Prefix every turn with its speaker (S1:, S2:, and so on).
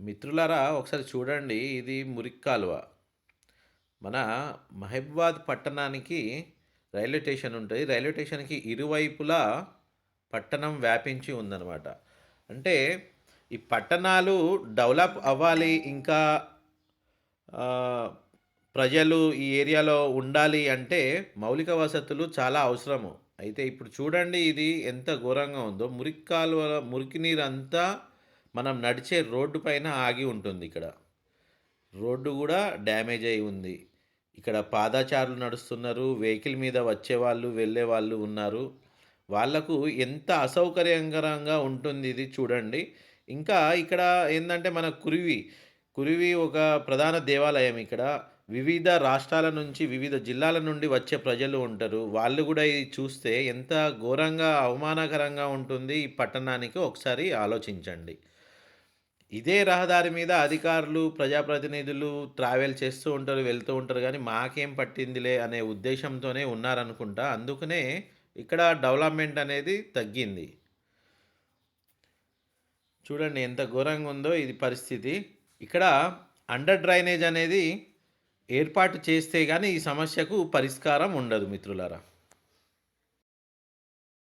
S1: మిత్రులారా ఒకసారి చూడండి. ఇది మురికి కాలువ. మన మహబాద్ పట్టణానికి రైల్వే స్టేషన్ ఉంటుంది. రైల్వే స్టేషన్కి ఇరువైపులా పట్టణం వ్యాపించి ఉందన్నమాట. అంటే ఈ పట్టణాలు డెవలప్ అవ్వాలి ఇంకా ప్రజలు ఈ ఏరియాలో ఉండాలి అంటే మౌలిక వసతులు చాలా అవసరము. అయితే ఇప్పుడు చూడండి ఇది ఎంత ఘోరంగా ఉందో. మురికి కాలువ మురికి నీరు అంతా మనం నడిచే రోడ్డు పైన ఆగి ఉంటుంది ఇక్కడ. రోడ్డు కూడా డ్యామేజ్ అయి ఉంది. ఇక్కడ పాదాచారులు నడుస్తున్నారు వెహికల్ మీద వచ్చే వాళ్ళు వెళ్ళే వాళ్ళు ఉన్నారు. వాళ్ళకు ఎంత అసౌకర్యకరంగా ఉంటుంది ఇది చూడండి. ఇంకా ఇక్కడ ఏంటంటే మన కురివి కురివి ఒక ప్రధాన దేవాలయం ఇక్కడ. వివిధ రాష్ట్రాల నుంచి వివిధ జిల్లాల నుండి వచ్చే ప్రజలు ఉంటారు. వాళ్ళు కూడా ఇది చూస్తే ఎంత ఘోరంగా అవమానకరంగా ఉంటుంది ఈ పట్టణానికి ఒకసారి ఆలోచించండి. ఇదే రహదారి మీద అధికారులు ప్రజాప్రతినిధులు ట్రావెల్ చేస్తూ ఉంటారు వెళ్తూ ఉంటారు కానీ మాకేం పట్టిందిలే అనే ఉద్దేశంతోనే ఉన్నారనుకుంటా. అందుకనే ఇక్కడ డెవలప్మెంట్ అనేది తగ్గింది. చూడండి ఎంత ఘోరంగా ఉందో ఇది పరిస్థితి. ఇక్కడ అండర్ డ్రైనేజ్ అనేది ఏర్పాటు చేస్తే కానీ ఈ సమస్యకు పరిష్కారం ఉండదు మిత్రులారా.